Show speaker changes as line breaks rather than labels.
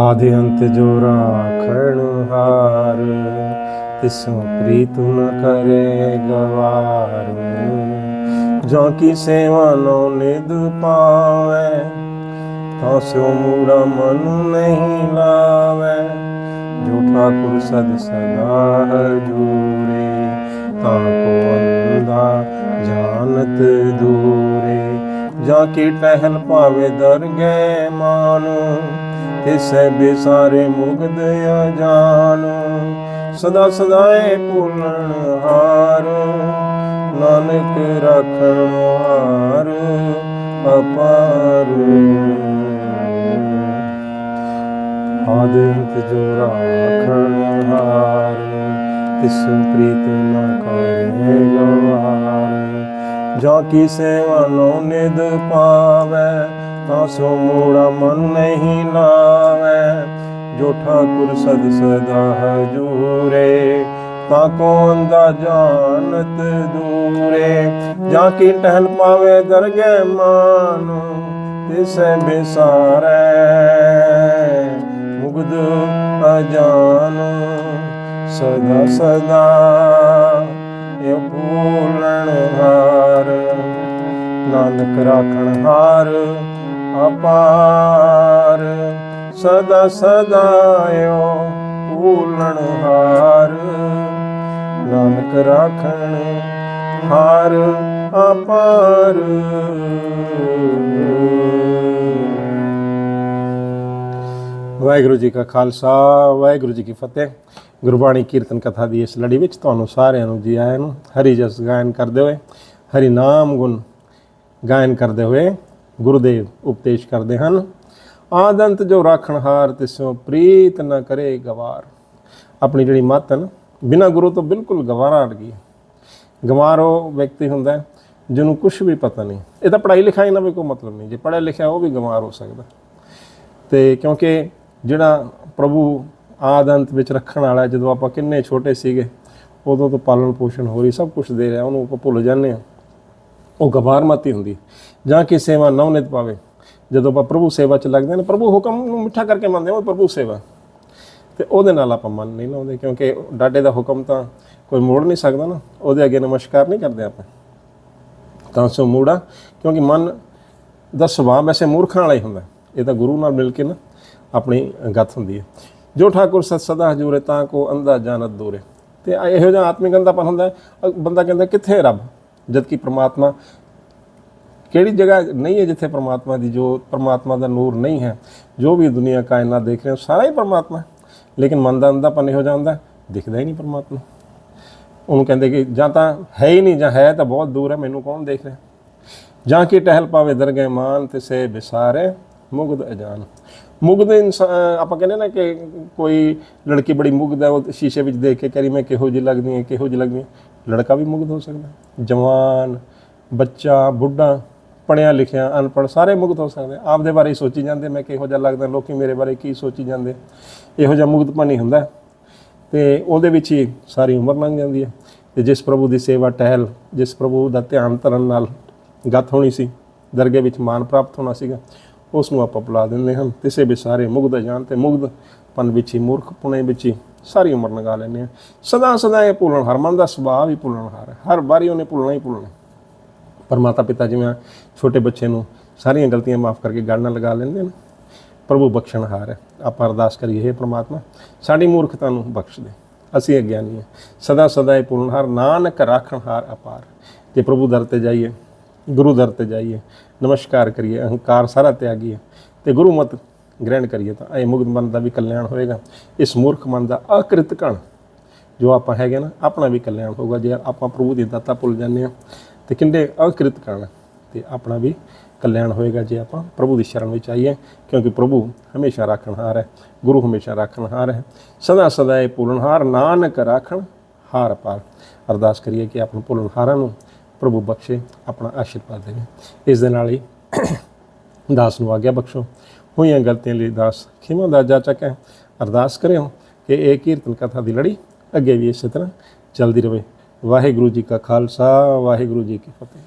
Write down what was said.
ਆਦਿ ਅੰਤ ਜੋ ਰਾਖਣ ਹਾਰ, ਤਿਸੋਂ ਪ੍ਰੀਤ ਨ ਕਰੇ ਗਵਾਰ। ਜਾਂ ਕੀ ਸੇਵਾ ਨੋ ਨਿਦ ਪਾਵੇ, ਤਾਂ ਸਿਓ ਮੂੜਾ ਮਨ ਨਹੀਂ ਲਾਵੇ। ਜੋ ਠਾਕੁਰ ਸਦ ਸਦਾ ਜੂਰੇ, ਤਾਂ ਕੋ ਅੰਦਾ ਜਾਣਤ ਦੂਰੇ। ਜਾ ਕੀ ਟਹਿਲ ਪਾਵੇ ਦਰਗੇ ਮਾਨ ਤਿਸੈ ਬੇਸਾਰੇ ਮੁਗਦ ਅਜਾਨ ਸਦਾ ਸਦਾਏ ਪੂਰਨ ਹਾਰ, ਨਾਨਕ ਰਾਖਣ ਹਾਰ ਅਪਾਰ। ਆਦਿੰਤ ਜੋ ਰਾਖਣ ਹਾਰ, ਤਿਸ ਪ੍ਰੀਤ ਨਾ ਕਰੇ ਗਵਾਰ। ਜਾਂ ਕੀ ਸੇਵਾ ਨੋ ਨਿਦ ਪਾਵੇ, ਤਾਂ ਸੋ ਮੂੜਾ ਮਨ ਨਹੀਂ ਲਾਵੇ ਜੋ ਠਾਕੁਰ ਸਦ ਸਦਾ ਹਜੂਰੇ ਤਾਂ ਕੋ ਅੰਦਾ ਜਾਣਤ ਦੂਰੇ। ਜਾਂ ਕੀ ਟਹਿਲ ਪਾਵੇ ਦਰਗੇ ਮਾਨ, ਤਿਸੈ ਬਿਸਾਰੈ। ਮੁਗਦ ਅਜਾਨ, ਸਦਾ ਸਦਾ। ਨਾਨਕ ਰਾਖਣ ਹਾਰ ਅਪਾਰ, ਸਦਾ ਸਦਾਇਓ ਓ ਹਾਰ। ਨਾਨਕ ਰਾਖਣ ਹਾਰ ਅਪਾਰ। ਵਾਹਿਗੁਰੂ ਜੀ ਕਾ ਖਾਲਸਾ, ਵਾਹਿਗੁਰੂ ਜੀ ਕੀ ਫਤਿਹ। ਗੁਰਬਾਣੀ ਕੀਰਤਨ ਕਥਾ ਦੀ ਇਸ ਲੜੀ ਵਿੱਚ ਤੁਹਾਨੂੰ ਸਾਰਿਆਂ ਨੂੰ ਜੀ ਆਇਆਂ ਨੂੰ ਹਰੀ ਜਸ ਗਾਇਨ ਕਰਦੇ ਹੋਏ ਹਰੀ ਨਾਮ ਗੁਣ ਗਾਇਨ ਕਰਦੇ ਹੋਏ ਗੁਰੂਦੇਵ ਉਪਦੇਸ਼ ਕਰਦੇ ਹਨ। ਆਦੰਤ ਜੋ ਰਾਖਣ ਹਾਰ ਤਿਸੋਂ ਪ੍ਰੀਤ ਨਾ ਕਰੇ ਗਵਾਰ। ਆਪਣੀ ਜਿਹੜੀ ਮੱਤ ਹੈ ਨਾ ਬਿਨਾ ਗੁਰੂ ਤੋਂ ਬਿਲਕੁਲ ਗਵਾਰਾ ਅੜਗੀ ਗਵਾਰ ਉਹ ਵਿਅਕਤੀ ਹੁੰਦਾ ਜਿਹਨੂੰ ਕੁਝ ਵੀ ਪਤਾ ਨਹੀਂ। ਇਹ ਤਾਂ ਪੜ੍ਹਾਈ ਲਿਖਾਈ ਨਾਲ ਵੀ ਕੋਈ ਮਤਲਬ ਨਹੀਂ। ਜੇ ਪੜ੍ਹਿਆ ਲਿਖਿਆ ਉਹ ਵੀ ਗਵਾਰ ਹੋ ਸਕਦਾ। ਤੇ ਕਿਉਂਕਿ ਜਿਹੜਾ ਪ੍ਰਭੂ ਆਦੰਤ ਵਿੱਚ ਰੱਖਣ ਵਾਲਾ ਜਦੋਂ ਆਪਾਂ ਕਿੰਨੇ ਛੋਟੇ ਸੀਗੇ, ਉਦੋਂ ਤੋਂ ਪਾਲਣ ਪੋਸ਼ਣ ਹੋ ਰਹੀ ਸਭ ਕੁਝ ਦੇ ਰਿਹਾ, ਉਹਨੂੰ ਆਪਾਂ ਭੁੱਲ ਜਾਂਦੇ ਆ ਉਹ ਗਵਾਰਮਤੀ ਹੁੰਦੀ ਜਾਂ ਕਿ ਸੇਵਾ ਨਵਨਿਤ ਪਾਵੇ। ਜਦੋਂ ਆਪਾਂ ਪ੍ਰਭੂ ਸੇਵਾ 'ਚ ਲੱਗਦੇ ਨੇ ਪ੍ਰਭੂ ਹੁਕਮ ਨੂੰ ਮਿੱਠਾ ਕਰਕੇ ਮੰਨਦੇ ਹਾਂ ਉਹ ਪ੍ਰਭੂ ਸੇਵਾ। ਤੇ ਉਹਦੇ ਨਾਲ ਆਪਾਂ ਮਨ ਨਹੀਂ ਲਾਉਂਦੇ ਕਿਉਂਕਿ ਡਾਡੇ ਦਾ ਹੁਕਮ ਤਾਂ ਕੋਈ ਮੋੜ ਨਹੀਂ ਸਕਦਾ ਨਾ। ਉਹਦੇ ਅੱਗੇ ਨਮਸਕਾਰ ਨਹੀਂ ਕਰਦੇ ਆਪਾਂ। ਤਾਂ ਸੋ ਮੂੜਾ ਕਿਉਂਕਿ ਮਨ ਦਾ ਸੁਭਾਅ ਵੈਸੇ ਮੂਰਖਾਂ ਵਾਲਾ ਹੀ ਹੁੰਦਾ। ਇਹ ਤਾਂ ਗੁਰੂ ਨਾਲ ਮਿਲ ਕੇ ਨਾ ਆਪਣੀ ਗੱਤ ਹੁੰਦੀ ਹੈ। ਜੋ ਠਾਕੁਰ ਸਤ ਸਦਾ ਹਜੂਰੇ ਤਾਂ ਕੋ ਅੰਧਾ ਜਾਣਤ ਦੂਰੇ। ਤੇ ਆ ਇਹੋ ਜਿਹਾ ਆਤਮਿਕ ਅੰਧਾਪਨ ਹੁੰਦਾ ਹੈ, ਅ- ਬੰਦਾ ਕਹਿੰਦਾ ਕਿੱਥੇ ਹੈ ਰੱਬ? ਜਦਕਿ ਪ੍ਰਮਾਤਮਾ ਕਿਹੜੀ ਜਗ੍ਹਾ ਨਹੀਂ ਹੈ ਜਿੱਥੇ ਪ੍ਰਮਾਤਮਾ ਦੀ ਜੋ ਪ੍ਰਮਾਤਮਾ ਦਾ ਨੂਰ ਨਹੀਂ ਹੈ, ਜੋ ਵੀ ਦੁਨੀਆ ਕਾਇਨਾਤ ਦੇਖ ਰਹੇ ਹੋ, ਸਾਰਾ ਹੀ ਪ੍ਰਮਾਤਮਾ ਲੇਕਿਨ ਮਨ ਦਾ ਅੰਧਾਪਨ ਇਹੋ ਜਿਹਾ ਹੁੰਦਾ ਦਿਖਦਾ ਹੀ ਨਹੀਂ ਪ੍ਰਮਾਤਮਾ। ਉਹਨੂੰ ਕਹਿੰਦੇ ਕਿ ਜਾਂ ਤਾਂ ਹੈ ਹੀ ਨਹੀਂ, ਜਾਂ ਹੈ ਤਾਂ ਬਹੁਤ ਦੂਰ ਹੈ, ਮੈਨੂੰ ਕੌਣ ਦੇਖ ਰਿਹਾ? ਜਾਂ ਕਿ ਟਹਿਲ ਪਾਵੇ ਦਰਗਹਿ ਮਾਨ ਤੇ ਸੇ ਬਿਸਾਰੇ ਮੁਗਦ ਅਜਾਨ। ਮੁਗਧ ਇਨਸਾਨ, ਆਪਾਂ ਕਹਿੰਦੇ ਨਾ ਕਿ ਕੋਈ ਲੜਕੀ ਬੜੀ ਮੁਗਦ ਹੈ, ਉਹ ਸ਼ੀਸ਼ੇ ਵਿੱਚ ਦੇਖ ਕੇ ਕਰੀ ਮੈਂ ਕਿਹੋ ਜਿਹੀ ਲੱਗਦੀ ਹਾਂ, ਕਿਹੋ ਜਿਹੀ ਲੱਗਦੀ ਹਾਂ। ਲੜਕਾ ਵੀ ਮੁਗਧ ਹੋ ਸਕਦਾ ਜਵਾਨ, ਬੱਚਾ, ਬੁੱਢਾ ਪੜਿਆ ਲਿਖਿਆ, ਅਨਪੜ੍ਹ, ਸਾਰੇ ਮੁਗਧ ਹੋ ਸਕਦੇ ਆਪਦੇ ਬਾਰੇ ਸੋਚੀ ਜਾਂਦੇ, ਮੈਂ ਕਿਹੋ ਜਿਹਾ ਲੱਗਦਾ, ਲੋਕੀ ਮੇਰੇ ਬਾਰੇ ਕੀ ਸੋਚੀ ਜਾਂਦੇ। ਇਹੋ ਜਿਹਾ ਮੁਗਧਪਨ ਹੀ ਹੁੰਦਾ ਹੈ। ਤੇ ਉਹਦੇ ਵਿੱਚ ਹੀ ਸਾਰੀ ਉਮਰ ਲੰਘ ਜਾਂਦੀ ਹੈ। ਤੇ ਜਿਸ ਪ੍ਰਭੂ ਦੀ ਸੇਵਾ ਟਹਿਲ, ਜਿਸ ਪ੍ਰਭੂ ਦਾ ਧਿਆਨ ਧਰਨ ਨਾਲ ਗੱਤ ਹੋਣੀ ਸੀ, ਦਰਗੇ ਵਿੱਚ ਮਾਨ ਪ੍ਰਾਪਤ ਹੋਣਾ ਸੀਗਾ, ਉਸ ਨੂੰ ਆਪਾਂ ਬੁਲਾ ਦਿੰਦੇ ਹਨ ਤਿਸੇ ਵੀ ਸਾਰੇ ਮੁਗਧ ਜਾਣ ਤੇ ਮੁਗਧ ਪਨ ਵਿੱਚ ਹੀ, ਮੂਰਖ ਪੁਣੇ ਵਿੱਚ ਹੀ, ਸਾਰੀ ਉਮਰ ਲਗਾ ਲੈਂਦੇ ਆ। ਸਦਾ ਸਦਾ ਇਹ ਭੁੱਲਣ ਹਰਮਨ ਦਾ ਸੁਭਾਅ ਵੀ ਭੁੱਲਣ ਹਾਰ ਹੈ। ਹਰ ਵਾਰੀ ਉਹਨੇ ਭੁੱਲਣਾ ਹੀ ਭੁੱਲਣਾ ਪਰ ਮਾਤਾ ਪਿਤਾ ਜਿਵੇਂ ਛੋਟੇ ਬੱਚੇ ਨੂੰ ਸਾਰੀਆਂ ਗਲਤੀਆਂ ਮਾਫ ਕਰਕੇ ਗੱਲ ਨਾਲ ਲਗਾ ਲੈਂਦੇ ਨੇ। ਪ੍ਰਭੂ ਬਖਸ਼ਣਹਾਰ ਹੈ। ਆਪਾਂ ਅਰਦਾਸ ਕਰੀਏ, ਹੈ ਪ੍ਰਮਾਤਮਾ, ਸਾਡੀ ਮੂਰਖਤਾ ਨੂੰ ਬਖਸ਼ ਦੇ। ਅਸੀਂ ਅਗਿਆਨੀ ਹਾਂ। ਸਦਾ ਸਦਾ ਇਹ ਪੂਰਨਹਾਰ ਨਾਨਕ ਰਾਖਣਹਾਰ ਅਪਾਰ ਜੇ ਪ੍ਰਭੂ ਦਰ ਤੇ ਜਾਈਏ, ਗੁਰੂ ਦਰ ਤੇ ਜਾਈਏ, ਨਮਸਕਾਰ ਕਰੀਏ, ਅਹੰਕਾਰ ਸਾਰਾ ਤਿਆਗੀਏ, ਤੇ ਗੁਰੂ ਮਤ ਗ੍ਰਹਿਣ ਕਰੀਏ ਤਾਂ ਇਹ ਮੁਗਧ ਮਨ ਦਾ ਵੀ ਕਲਿਆਣ ਹੋਏਗਾ। ਇਸ ਮੂਰਖ ਮਨ ਦਾ ਅਕ੍ਰਿਤ ਕਣ ਜੋ ਆਪਾਂ ਹੈਗੇ ਨਾ, ਆਪਣਾ ਵੀ ਕਲਿਆਣ ਹੋਊਗਾ। ਜੇ ਆਪਾਂ ਪ੍ਰਭੂ ਦੀ ਦਾਤਾ ਭੁੱਲ ਜਾਂਦੇ ਆ, ਤੇ ਕਿੰਨੇ ਅਕ੍ਰਿਤ ਕਣ ਤੇ ਆਪਣਾ ਵੀ ਕਲਿਆਣ ਹੋਏਗਾ ਜੇ ਆਪਾਂ ਪ੍ਰਭੂ ਦੀ ਸ਼ਰਨ ਵਿੱਚ ਆਈਏ। ਕਿਉਂਕਿ ਪ੍ਰਭੂ ਹਮੇਸ਼ਾ ਰਾਖਣਹਾਰ ਹੈ, ਗੁਰੂ ਹਮੇਸ਼ਾ ਰਾਖਣਹਾਰ ਹੈ। ਸਦਾ ਸਦਾ ਇਹ ਪੂਰਨਹਾਰ ਨਾਨਕ ਰਾਖਣ ਹਾਰ ਪਾਰ ਅਰਦਾਸ ਕਰੀਏ ਕਿ ਆਪਣੇ ਪੂਰਨਹਾਰਾਂ ਨੂੰ ਪ੍ਰਭੂ ਬਖਸ਼ੇ, ਆਪਣਾ ਆਸ਼ੀਰਵਾਦ ਦੇਵੇ। ਇਸ ਦੇ ਨਾਲ ਹੀ ਦਾਸ ਨੂੰ ਆਗਿਆ ਬਖਸ਼ੋ। ਹੋਈਆਂ ਗਲਤੀਆਂ ਲਈ ਦਾਸ ਖਿਮਾ ਦਾ ਜਾਚਕ ਹੈ ਅਰਦਾਸ ਕਰਿਓ ਕਿ ਇਹ ਕੀਰਤਨ ਕਥਾ ਦੀ ਲੜੀ ਅੱਗੇ ਵੀ ਇਸੇ ਤਰ੍ਹਾਂ ਚੱਲਦੀ ਰਹੇ। ਵਾਹਿਗੁਰੂ ਜੀ ਕਾ ਖਾਲਸਾ, ਵਾਹਿਗੁਰੂ ਜੀ ਕੀ ਫਤਿਹ।